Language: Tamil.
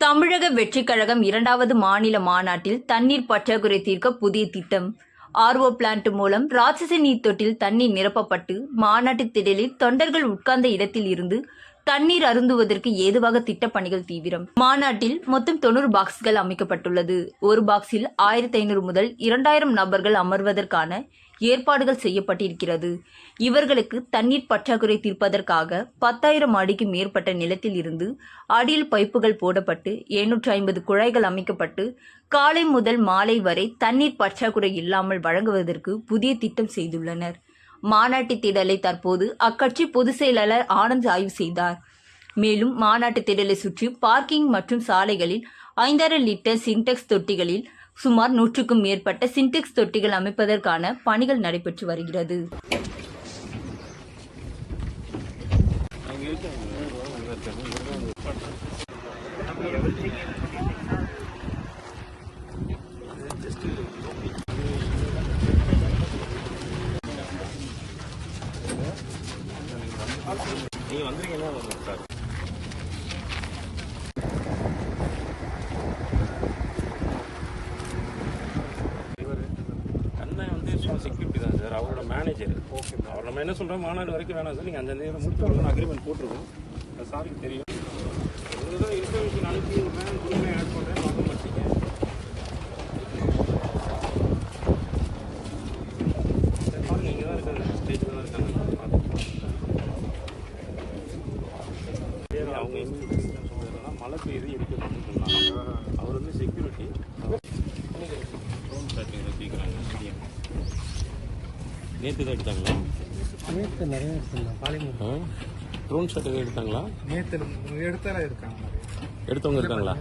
தமிழக வெற்றிக் கழகம் இரண்டாவது மாநில மாநாட்டில் தண்ணீர் பற்றாக்குறை தீர்க்க புதிய திட்டம். ஆர்ஓ பிளான்ட் மூலம் ராட்சச நீர் தொட்டில் தண்ணீர் நிரப்பப்பட்டு மாநாட்டு திடலில் தொண்டர்கள் உட்கார்ந்த இடத்தில் இருந்து தண்ணீர் அருந்துவதற்கு ஏதுவாக திட்டப்பணிகள் தீவிரம். மாநாட்டில் மொத்தம் தொண்ணூறு பாக்ஸ்கள் அமைக்கப்பட்டுள்ளது. ஒரு பாக்ஸில் ஆயிரத்தி ஐநூறு முதல் இரண்டாயிரம் நபர்கள் அமர்வதற்கான ஏற்பாடுகள் செய்யப்பட்டிருக்கிறது. இவர்களுக்கு தண்ணீர் பற்றாக்குறை தீர்ப்பதற்காக பத்தாயிரம் அடிக்கு மேற்பட்ட நிலத்தில் இருந்து அடியில் பைப்புகள் போடப்பட்டு எழுநூற்றி ஐம்பது குழாய்கள் அமைக்கப்பட்டு காலை முதல் மாலை வரை தண்ணீர் பற்றாக்குறை இல்லாமல் வழங்குவதற்கு புதிய திட்டம் செய்துள்ளனர். மாநாட்டு திடலை தற்போது அக்கட்சி பொதுச் செயலாளர் ஆனந்த் ஆய்வு செய்தார் மேலும் மாநாட்டு திடலை சுற்றி பார்க்கிங் மற்றும் சாலைகளில் ஐந்தாயிரம் லிட்டர் சின்டெக்ஸ் தொட்டிகளில் சுமார் நூற்றுக்கும் மேற்பட்ட சின்டெக்ஸ் தொட்டிகள் அமைப்பதற்கான பணிகள் நடைபெற்று வருகிறது Thank you. வரணும் சார் இவர் அண்ணன் வந்து சும்மா செக்யூரிட்டி தான் சார் அவரோட மேனேஜர் ஓகே அவர் நம்ம என்ன சொல்கிறோம் மாநாடு வரைக்கும் வேணாம் சார் நீங்கள் அந்த நேரம் முடிச்சு கொடுக்கணும் அக்ரிமெண்ட் போட்டிருக்கோம் அது சாருக்கு தெரியும் உங்களுக்கு தான் இன்ஃபர்மேஷன் அனுப்பி அவங்க என்ன சொல்றாங்கன்னா மழை பெய்யுது எடுக்கணும்னு சொன்னாங்க. அவர் வந்து செக்யூரிட்டி நேற்று தான் எடுத்தாங்களா? நேற்று நிறைய பாலிமர் ட்ரோன் ஷாட் எடுத்தாங்களா? நேற்று எடுத்தால இருக்காங்க எடுத்தவங்க இருக்காங்களா?